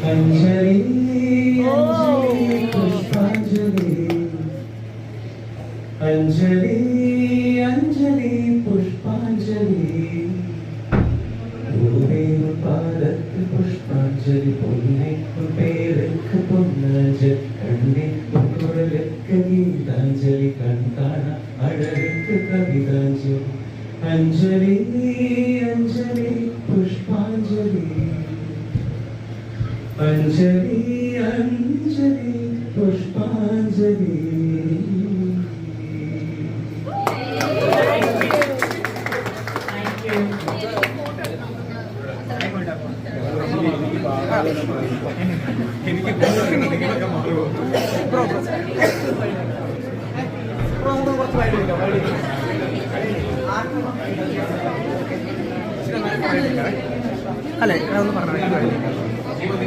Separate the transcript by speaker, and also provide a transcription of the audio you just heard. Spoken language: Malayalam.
Speaker 1: അഞ്ജലി അഞ്ജലി പുഷ്പാഞ്ജലി അഞ്ജലി പുഷ്പാഞ്ജലി പൂവേറും പാദത്ത് പുഷ്പാഞ്ജലി പൊന്നെ പേരക്ക് പൊന്നാഞ്ജലി കണ്ണേക്കു കുരലക്ക് ഗീതാഞ്ജലി കൺകാണ അഴകക്ക് കവിതാഞ്ജലി അഞ്ജലി അഞ്ജലി അഞ്ജലി പുഷ്പാഞ്ജലി.
Speaker 2: അല്ലേ? ഒന്ന് പറഞ്ഞു.